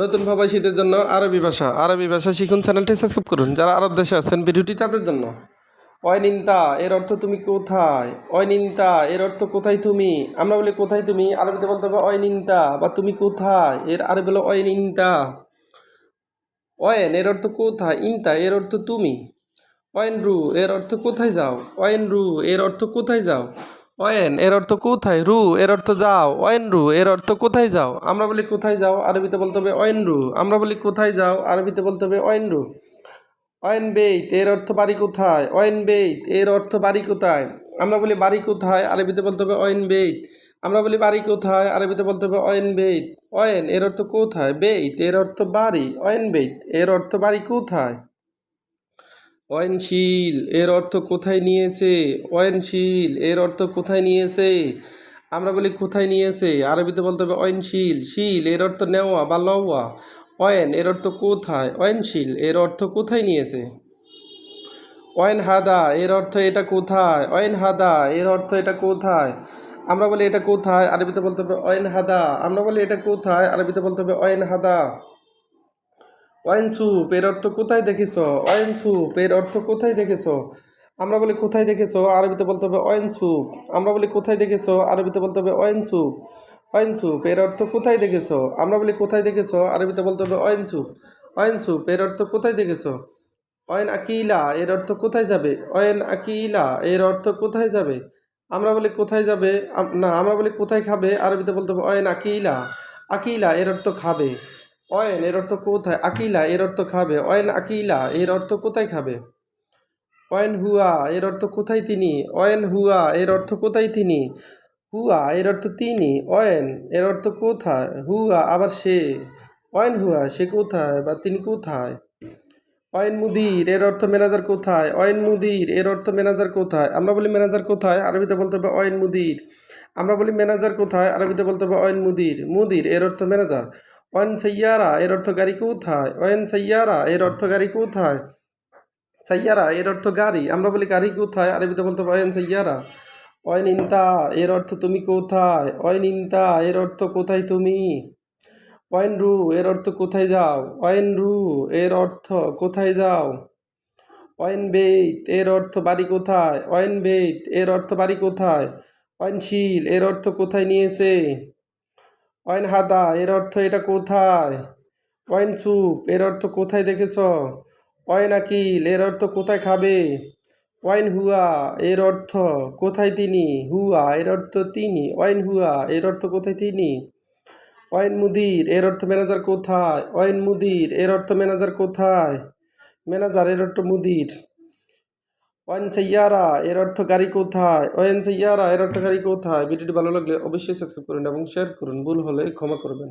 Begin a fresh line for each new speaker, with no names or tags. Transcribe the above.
নতুন প্রবাসীদের জন্য আরবি ভাষা আরবি ভাষা শিখুন, চ্যানেলটি সাবস্ক্রাইব করুন। যারা আরব দেশে আছেন, ভিডিওটি তাদের জন্য। অয়নিন্তা এর অর্থ তুমি কোথায়? অয়নিন্তা এর অর্থ কোথায় তুমি? আমরা বলি কোথায় তুমি? আরবিতে বলতে হবে অয়নিন্তা বা তুমি কোথায়? এর আরবি হলো অয়নিন্তা অয়েন, এর অর্থ কোথায়? ইন্তা, এর অর্থ তুমি। অয়েন রু এর অর্থ কোথায় যাও? অয়েন রু এর অর্থ কোথায় যাও? অয়েন এর অর্থ কোথায়? রু, এর অর্থ যাও। অয়েন রু, এর অর্থ কোথায় যাও? আমরা বলি কোথায় যাও, আরবিতে বলতে হবে অয়েন রু। আমরা বলি কোথায় যাও, আরবিতে বলতে হবে অয়েন রু। অয়েন বেইত, এর অর্থ বাড়ি কোথায়? অয়েন বেইত, এর অর্থ বাড়ি কোথায়? আমরা বলি বাড়ি কোথায়, আরবিতে বলতে হবে অয়েন বেইত। আমরা বলি বাড়ি কোথায়, আরবিতে বলতে হবে অয়েন বেইত। অয়েন এর অর্থ কোথায়? বেইত, এর অর্থ বাড়ি। অয়েন বেইত, এর অর্থ বাড়ি কোথায়? অয়নশীল, এর অর্থ কোথায় নিয়েছে? অয়নশীল, এর অর্থ কোথায় নিয়েছে? আমরা বলি কোথায় নিয়েছে? আরবিতে বলতে হবে অয়নশীল, শীল, এর অর্থ নেওয়া বা লওয়া। অয়েন, এর অর্থ কোথায়? অয়নশীল, এর অর্থ কোথায় নিয়েছে? অয়েন হাদা, এর অর্থ এটা কোথায়? অয়েন হাদা, এর অর্থ এটা কোথায়? আমরা বলি এটা কোথায়? আরবিতে বলতে হবে অয়েন হাদা। আমরা বলি এটা কোথায়? আরবিতে বলতে হবে অয়েন হাদা। অয়েন সুপ এর অর্থ কোথায় দেখেছ? অয়েন সুপ এর অর্থ কোথায় দেখেছ? আমরা বলি কোথায় দেখেছ? আরবিতে বলতে হবে অয়েন সুপ আমরা বলি কোথায় দেখেছ? আরবিতে বলতে হবে অয়েন সুপ অয়েন সুপ এর অর্থ কোথায় দেখেছ? আমরা বলি কোথায় দেখেছ? আরবিতে বলতে হবে অয়েন সুপ অয়েন সুপ এর অর্থ কোথায় দেখেছ? অয়েন আকিলা এর অর্থ কোথায় যাবে? অয়েন আকিলা এর অর্থ কোথায় যাবে? আমরা বলি কোথায় যাবে? না, আমরা বলি কোথায় খাবে? আরবিতে বলতে হবে অয়েন আকিলা আকিলা এর অর্থ খাবে। অয়েন এর অর্থ কোথায় আকিলা এর অর্থ খাবে অয়েন আকিলা এর অর্থ কোথায় খাবে অয়েন হুয়া এর অর্থ কোথায় তিনি অয়েন হুয়া এর অর্থ কোথায় তিনি হুয়া এর অর্থ তিনি অয়েন এর অর্থ কোথায় হুয়া আবার সে অয়েন হুয়া সে কোথায় বা তিনি কোথায় অয়েন মুদির এর অর্থ ম্যানেজার কোথায় অয়েন মুদির এর অর্থ ম্যানেজার কোথায় আমরা বলি ম্যানেজার কোথায় আরবিতে বলতে হবে অয়েন মুদির আমরা বলি ম্যানেজার কোথায় আরবিতে বলতে হবে অয়েন মুদির মুদির এর অর্থ ম্যানেজার অয়েন সাইয়ারা এর অর্থ গাড়ি কোথায় অয়েন সাইয়ারা এর অর্থ গাড়ি কোথায় সাইয়ারা এর অর্থ গাড়ি আমরা বলি গাড়ি কোথায় আরবিতে বলতে হবে অয়েন সাইয়ারা অয়েন ইন্তা এর অর্থ তুমি কোথায় অয়েন ইন্তা এর অর্থ কোথায় তুমি অয়েন রু এর অর্থ কোথায় যাও অয়েন রু এর অর্থ কোথায় যাও অয়েন বেইত এর অর্থ বাড়ি কোথায় অয়েন বেইত এর অর্থ বাড়ি কোথায় অয়নশীল এর অর্থ কোথায় নিয়েছে অয়েন হাদা, এর অর্থ এটা কোথায়? অয়েন স্যুপ, এর অর্থ কোথায় দেখেছ? অয়েন আকিল, এর অর্থ কোথায় খাবে? ওয়াইন হুয়া, এর অর্থ কোথায় তিনি? হুয়া, এর অর্থ তিনি। ওয়াইন হুয়া, এর অর্থ কোথায় তিনি? ওয়াইন মুদির, এর অর্থ ম্যানেজার কোথায়? ওয়াইন মুদির, এর অর্থ ম্যানেজার কোথায়? ম্যানেজার, এর অর্থ মুদির। ওয়াইন সাইয়ারা এর অর্থ গাড়ি কোথায়? ওয়েন সাইয়ারা এর অর্থ গাড়ি কোথায়? ভিডিওটি ভালো লাগলে অবশ্যই সাবস্ক্রাইব করুন এবং শেয়ার করুন। ভুল হলে ক্ষমা করবেন।